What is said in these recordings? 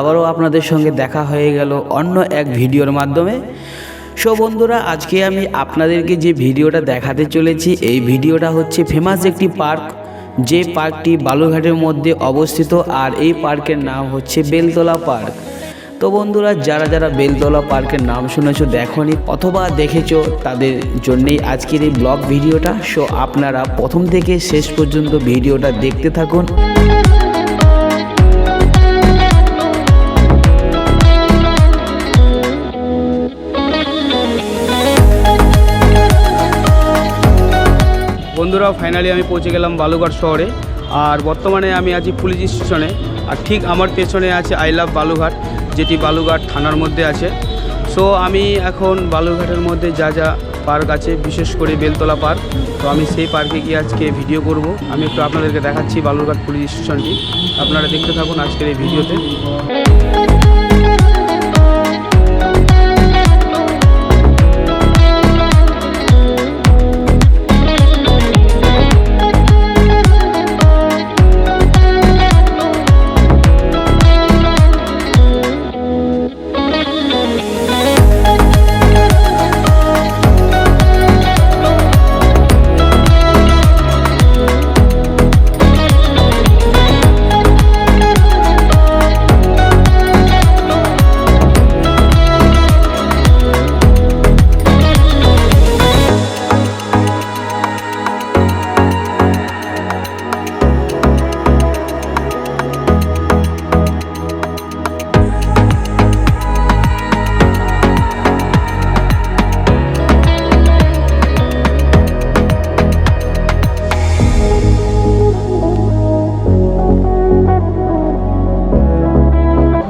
আবারও আপনাদের সঙ্গে দেখা হয়ে গেল অন্য এক ভিডিওর মাধ্যমে। সো বন্ধুরা, আজকে আমি আপনাদেরকে যে ভিডিওটা দেখাতে চলেছি, এই ভিডিওটা হচ্ছে ফেমাস একটি পার্ক, যে পার্কটি বালুঘাটের মধ্যে অবস্থিত, আর এই পার্কের নাম হচ্ছে বেলতলা পার্ক। তো বন্ধুরা, যারা যারা বেলতলা পার্কের নাম শুনেছো, দেখনি অথবা দেখেছ, তাদের জন্যেই আজকের এই ব্লগ ভিডিওটা। সো আপনারা প্রথম থেকে শেষ পর্যন্ত ভিডিওটা দেখতে থাকুন। বন্ধুরা ফাইনালি আমি পৌঁছে গেলাম বালুঘাট শহরে। আর বর্তমানে আমি আছি পুলিশ স্টেশনে। আর ঠিক আমার পেছনে আছে আই লাভ বালুঘাট, যেটি বালুঘাট থানার মধ্যে আছে। সো আমি এখন বালুঘাটের মধ্যে যা যা পার্ক আছে, বিশেষ করে বেলতলা পার্ক, তো আমি সেই পার্কে গিয়ে আজকে ভিডিও করব। আমি একটু আপনাদেরকে দেখাচ্ছি বালুরঘাট পুলিশ স্টেশনটি। আপনারা দেখতে থাকুন আজকের এই ভিডিওতে।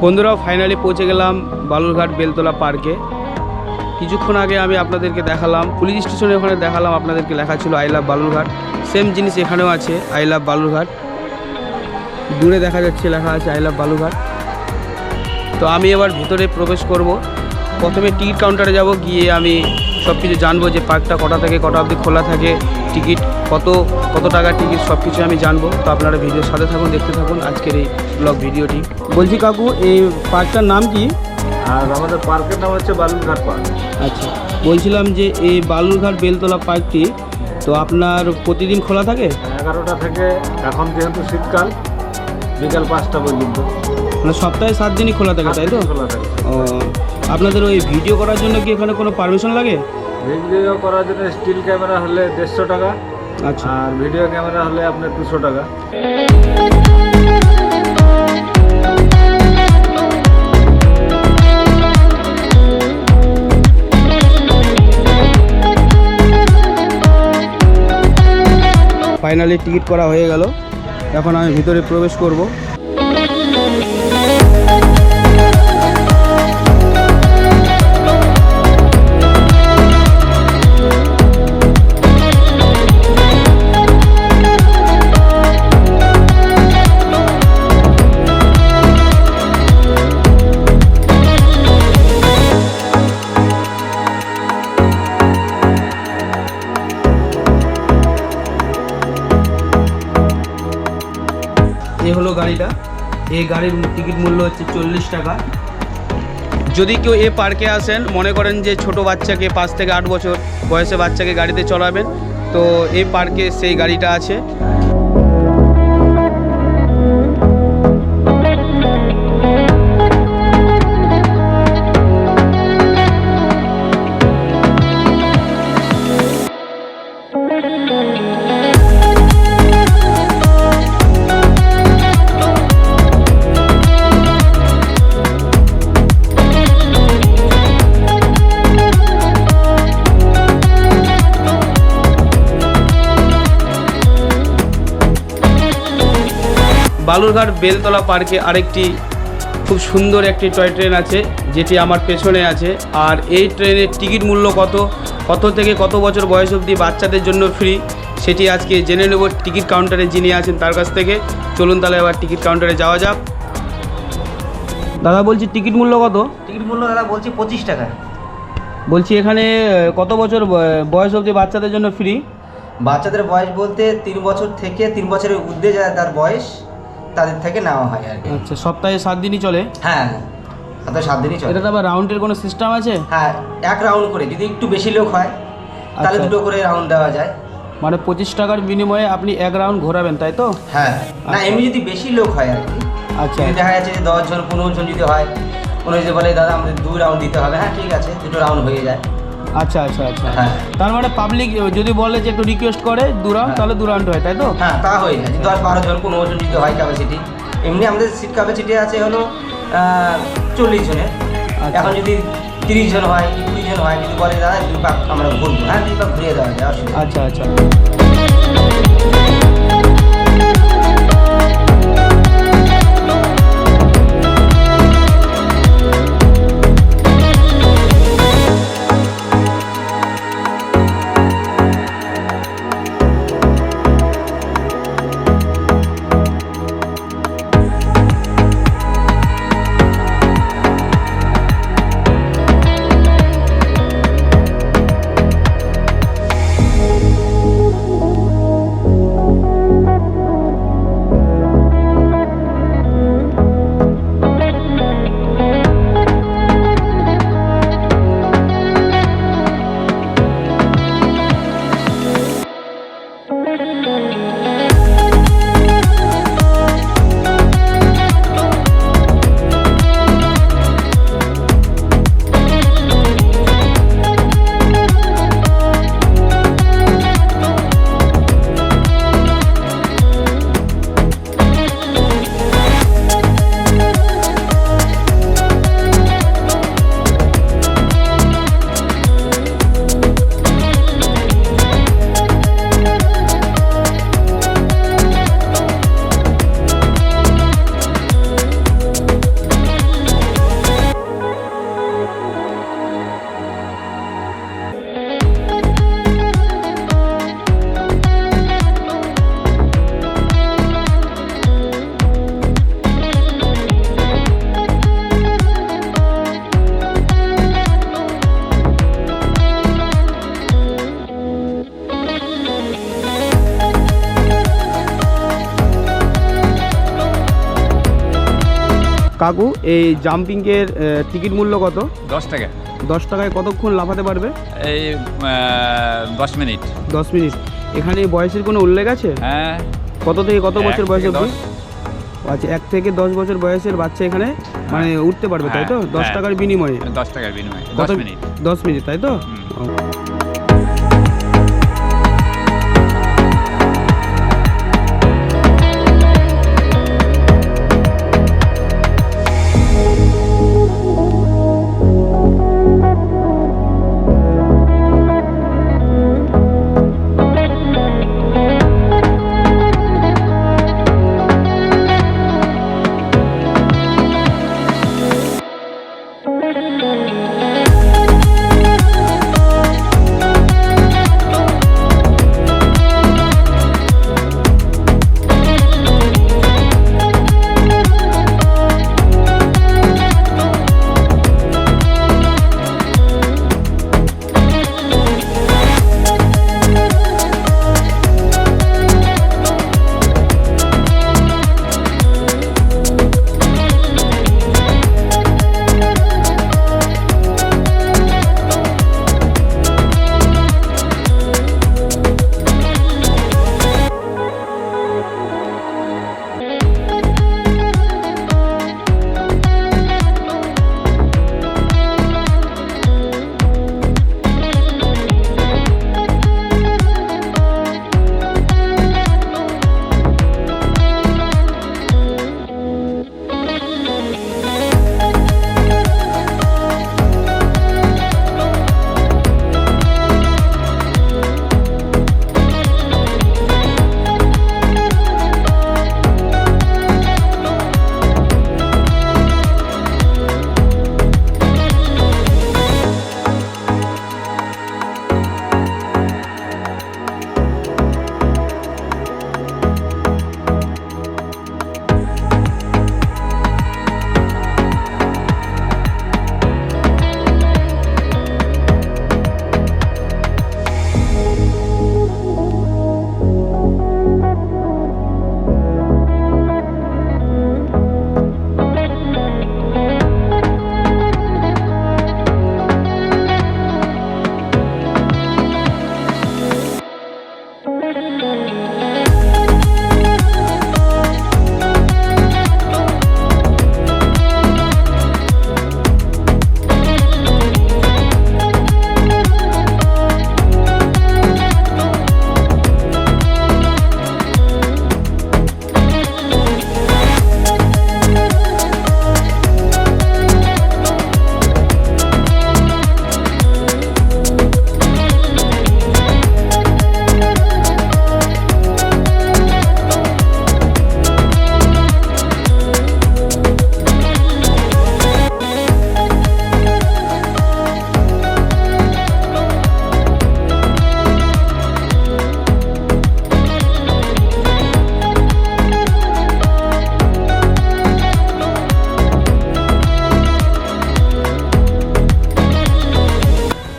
বন্ধুরা ফাইনালি পৌঁছে গেলাম বালুরঘাট বেলতলা পার্কে কিছুক্ষণ আগে আমি আপনাদেরকে দেখালাম পুলিশ স্টেশনে ওখানে দেখালাম আপনাদেরকে লেখা ছিল আই লাভ বালুরঘাট। সেম জিনিস এখানেও আছে আই লাভ বালুরঘাট। দূরে দেখা যাচ্ছে লেখা আছে আই লাভ বালুরঘাট। তো আমি এবার ভিতরে প্রবেশ করব। প্রথমে টিকিট কাউন্টারে যাব, গিয়ে আমি সব কিছু জানব যে পার্কটা কটা থেকে কটা অবধি খোলা থাকে টিকিট কত কত টাকা টিকিট সব কিছু আমি জানব। তো আপনারা ভিডিওর সাথে থাকুন দেখতে থাকুন আজকের এই ব্লগ ভিডিওটি। বলছি কাকু এই পার্কটার নাম কি? আর আমাদের পার্কের নাম হচ্ছে বালুরঘাট পার্ক আচ্ছা বলছিলাম যে এই বালুরঘাট বেলতলা পার্কটি তো আপনার প্রতিদিন খোলা থাকে? এগারোটা থেকে এখন যেহেতু শীতকাল বিকাল পাঁচটা পর্যন্ত। মানে সপ্তাহে সাত দিনই খোলা থাকে তাই তো? খোলা থাকে। ও আপনাদের ওই ভিডিও করার জন্য কি এখানে কোনো পারমিশন লাগে? ভিডিও করার জন্য স্টিল ক্যামেরা হলে দেড়শো টাকা আচ্ছা। আর ভিডিও ক্যামেরা হলে আপনার দুশো টাকা। ফাইনালি টিকিট করা হয়ে গেল। এখন আমি ভিতরে প্রবেশ করব। গাড়িটা। এই গাড়ির টিকিট মূল্য হচ্ছে চল্লিশ টাকা। যদি কেউ এ পার্কে আসেন, মনে করেন যে ছোট বাচ্চাকে পাঁচ থেকে আট বছর বয়সে বাচ্চাকে গাড়িতে চড়াবেন, তো এই পার্কে সেই গাড়িটা আছে। বালুরঘাট বেলতলা পার্কে আরেকটি খুব সুন্দর একটি টয় ট্রেন আছে যেটি আমার পেছনে আছে। আর এই ট্রেনের টিকিট মূল্য কত? কত থেকে কত বছর বয়স অবধি বাচ্চাদের জন্য ফ্রি? সেটি আজকে জেনে নেব টিকিট কাউন্টারে যিনি আছেন তার কাছ থেকে। চলুন তাহলে এবার টিকিট কাউন্টারে যাওয়া যাক। দাদা বলছি টিকিট মূল্য কত? টিকিট মূল্য দাদা বলছি পঁচিশ টাকা। বলছি এখানে কত বছর বয়স অবধি বাচ্চাদের জন্য ফ্রি? বাচ্চাদের বয়স বলতে তিন বছর থেকে তিন বছরের ঊর্ধ্বে যায় তার বয়স। তাদের থেকে নেওয়া হয় আর কি। আচ্ছা সপ্তাহে সাত দিনই চলে? হ্যাঁ হাতে সাত দিনই চলে। এটাতে আবার রাউন্ডের কোনো সিস্টেম আছে? হ্যাঁ এক রাউন্ড করে যদি একটু বেশি লোক হয় তাহলে আচ্ছা। দুটো করে রাউন্ড দেওয়া যায়। মানে পঁচিশ টাকার বিনিময়ে আপনি এক রাউন্ড ঘোরাবেন তাই তো? হ্যাঁ। না এমনি যদি বেশি লোক হয় আর কি আচ্ছা। দেখা যাচ্ছে যে দশ জন পনেরো জন যদি হয় কোনো যদি বলে দাদা আমাদের দু রাউন্ড দিতে হবে। হ্যাঁ ঠিক আছে দুটো রাউন্ড হয়ে যায়। আচ্ছা আচ্ছা আচ্ছা। হ্যাঁ। তার মানে পাবলিক যদি বলে যে একটু রিকোয়েস্ট করে দু রাউন্ড হ্যাঁ। তাহলে দু রাউন্ড হয় তাই তো? হ্যাঁ তা হয়ে না দশ বারো জন পনেরো জন যদি হয় ক্যাপাসিটি এমনি আমাদের সিট ক্যাপাসিটি আছে হলো চল্লিশ জনের। আচ্ছা। এখন যদি তিরিশ জন হয় কি কুড়ি জন হয় যদি বলে দাদা দুই পাক আমরা ঘুরবো। হ্যাঁ দুই পাক ঘুরিয়ে দেওয়া যায় আচ্ছা আচ্ছা। কাকু এই জাম্পিংয়ের টিকিট মূল্য কত? দশ টাকা। দশ টাকায় কতক্ষণ লাফাতে পারবে? এই দশ মিনিট। দশ মিনিট। এখানে বয়সের কোনো উল্লেখ আছে? হ্যাঁ। কত থেকে কত বছর বয়স অবধি। আচ্ছা এক থেকে দশ বছর বয়সের বাচ্চা এখানে মানে উঠতে পারবে তাই তো? হ্যাঁ, দশ হ্যাঁ। টাকার বিনিময়ে। দশ টাকার বিনিময়ে দশ মিনিট। দশ মিনিট তাই তো?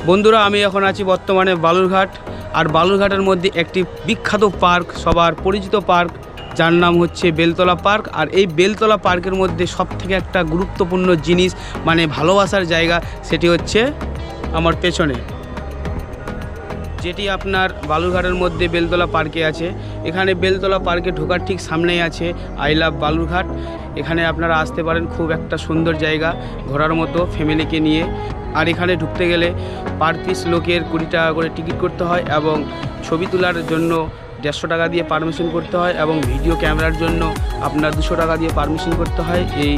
বন্ধুরা, আমি এখন আছি বর্তমানে বালুরঘাট, আর বালুরঘাটের মধ্যে একটি বিখ্যাত পার্ক, সবার পরিচিত পার্ক, যার নাম হচ্ছে বেলতলা পার্ক। আর এই বেলতলা পার্কের মধ্যে সব থেকে একটা গুরুত্বপূর্ণ জিনিস মানে ভালোবাসার জায়গা, সেটি হচ্ছে আমার পেছনে, যেটি আপনার বালুরঘাটের মধ্যে বেলতলা পার্কে আছে। এখানে বেলতলা পার্কে ঢোকার ঠিক সামনেই আছে আই লাভ বালুরঘাট। এখানে আপনারা আসতে পারেন, খুব একটা সুন্দর জায়গা, ঘোরার মতো ফ্যামিলিকে নিয়ে। আর এখানে ঢুকতে গেলে পার পিস লোকের কুড়ি টাকা করে টিকিট করতে হয় এবং ছবি তোলার জন্য দেড়শো টাকা দিয়ে পারমিশন করতে হয় এবং ভিডিও ক্যামেরার জন্য আপনার দুশো টাকা দিয়ে পারমিশন করতে হয়। এই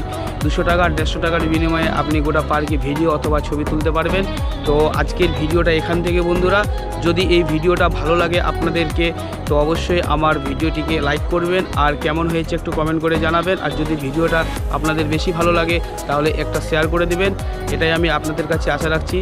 দুশো টাকা আর দেড়শো টাকার বিনিময়ে আপনি গোটা পার্কে ভিডিও অথবা ছবি তুলতে পারবেন। তো আজকের ভিডিওটা এখান থেকে বন্ধুরা, যদি এই ভিডিওটা ভালো লাগে আপনাদেরকে, তো অবশ্যই আমার ভিডিওটিকে লাইক করবেন। আর কেমন হয়েছে একটু কমেন্ট করে জানাবেন। আর যদি ভিডিওটা আপনাদের বেশি ভালো লাগে, তাহলে একটা শেয়ার করে দিবেন। এটাই আমি আপনাদের কাছে আশা রাখছি।